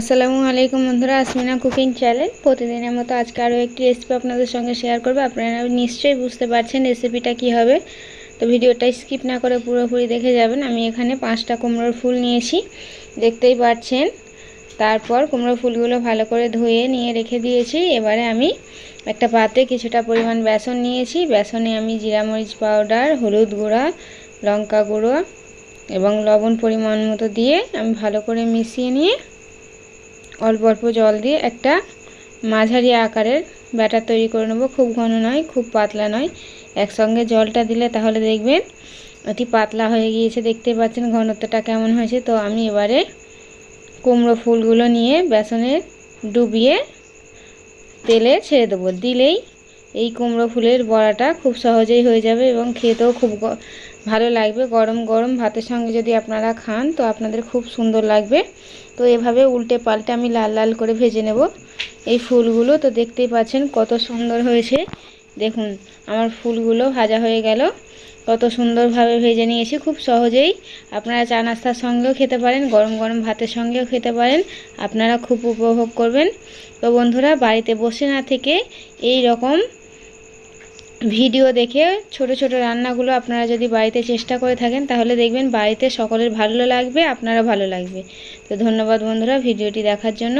আসসালামু আলাইকুম বন্ধুরা, আসমিনা কুকিং চ্যানেল। প্রতিদিনের মতো আজকে আরও একটি রেসিপি আপনাদের সঙ্গে শেয়ার করব। আপনারা নিশ্চয়ই বুঝতে পারছেন রেসিপিটা কি হবে। তো ভিডিওটা স্কিপ না করে পুরোপুরি দেখে যাবেন। আমি এখানে পাঁচটা কুমড়োর ফুল নিয়েছি, দেখতেই পাচ্ছেন। তারপর কুমড়ো ফুলগুলো ভালো করে ধুয়ে নিয়ে রেখে দিয়েছি। এবারে আমি একটা পাতে কিছুটা পরিমাণ বেসন নিয়েছি। বেসনে আমি জিরা মরিচ পাউডার, হলুদ গুঁড়া, লঙ্কা গুঁড়ো এবং লবণ পরিমাণ মতো দিয়ে আমি ভালো করে মিশিয়ে নিয়ে অল্প অল্প জল দিয়ে একটা মাঝারি আকারের ব্যাটার তৈরি করে নেব। খুব ঘন নয়, খুব পাতলা নয়। একসঙ্গে জলটা দিলে তাহলে দেখবেন অতি পাতলা হয়ে গিয়েছে। দেখতে পাচ্ছেন ঘনত্বটা কেমন হয়েছে। তো আমি এবারে কুমড়ো ফুলগুলো নিয়ে বেসনে ডুবিয়ে তেলে ছেড়ে দেবো। দিলেই এই কুমড়ো ফুলের বড়াটা খুব সহজেই হয়ে যাবে এবং খেতেও খুব ভালো লাগবে। গরম গরম ভাতের সঙ্গে যদি আপনারা খান, তো আপনাদের খুব সুন্দর লাগবে। তো এভাবে উল্টে পাল্টে আমি লাল লাল করে ভেজে নেব এই ফুলগুলো। তো দেখতেই পাচ্ছেন কত সুন্দর হয়েছে। দেখুন, আমার ফুলগুলো ভাজা হয়ে গেল। কত সুন্দরভাবে ভেজে নিয়েছি। খুব সহজেই আপনারা চা নাস্তার সঙ্গেও খেতে পারেন, গরম গরম ভাতের সঙ্গেও খেতে পারেন। আপনারা খুব উপভোগ করবেন। তো বন্ধুরা, বাড়িতে বসে না থেকে এই রকম ভিডিও দেখে ছোট ছোট রান্নাগুলো আপনারা যদি বাড়িতে চেষ্টা করে থাকেন, তাহলে দেখবেন বাড়িতে সকলের ভালো লাগবে আপনারা ভালো লাগবে। তো ধন্যবাদ বন্ধুরা ভিডিওটি দেখার জন্য।